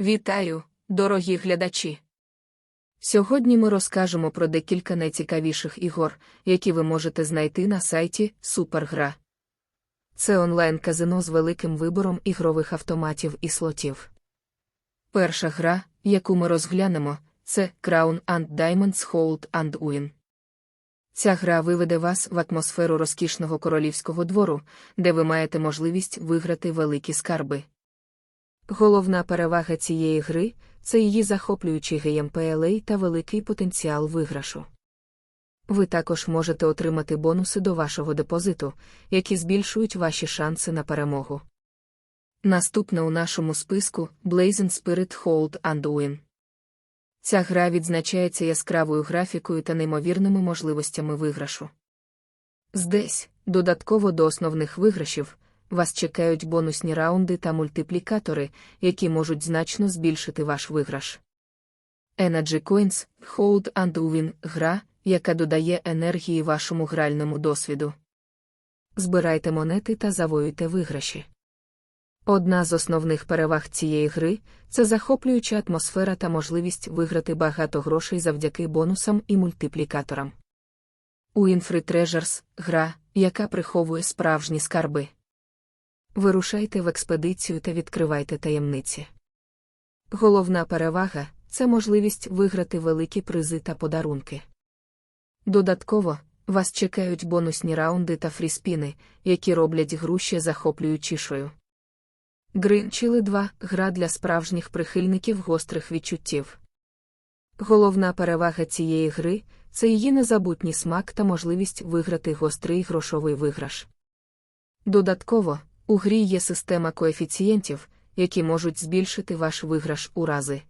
Вітаю, дорогі глядачі! Сьогодні ми розкажемо про декілька найцікавіших ігор, які ви можете знайти на сайті Супергра. Це онлайн-казино з великим вибором ігрових автоматів і слотів. Перша гра, яку ми розглянемо, це Crown and Diamonds Hold and Win. Ця гра виведе вас в атмосферу розкішного королівського двору, де ви маєте можливість виграти великі скарби. Головна перевага цієї гри це її захоплюючий геймплей та великий потенціал виграшу. Ви також можете отримати бонуси до вашого депозиту, які збільшують ваші шанси на перемогу. Наступна у нашому списку Blazing Spirit Hold and. Ця гра відзначається яскравою графікою та неймовірними можливостями виграшу. Здесь, додатково до основних виграшів, вас чекають бонусні раунди та мультиплікатори, які можуть значно збільшити ваш виграш. Energy Coins Hold and Win – гра, яка додає енергії вашому гральному досвіду. Збирайте монети та завоюйте виграші. Одна з основних переваг цієї гри це захоплююча атмосфера та можливість виграти багато грошей завдяки бонусам і мультиплікаторам. Winfrey Treasures – гра, яка приховує справжні скарби. Вирушайте в експедицію та відкривайте таємниці. Головна перевага це можливість виграти великі призи та подарунки. Додатково, вас чекають бонусні раунди та фріспіни, які роблять гру ще захоплюючішою. Гринчили 2 гра для справжніх прихильників гострих відчуттів. Головна перевага цієї гри це її незабутній смак та можливість виграти гострий грошовий виграш. Додатково, у грі є система коефіцієнтів, які можуть збільшити ваш виграш у рази.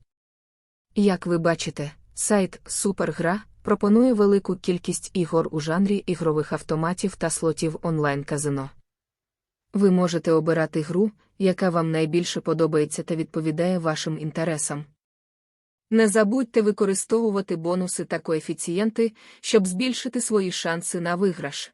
Як ви бачите, сайт Супергра пропонує велику кількість ігор у жанрі ігрових автоматів та слотів онлайн-казино. Ви можете обирати гру, яка вам найбільше подобається та відповідає вашим інтересам. Не забудьте використовувати бонуси та коефіцієнти, щоб збільшити свої шанси на виграш.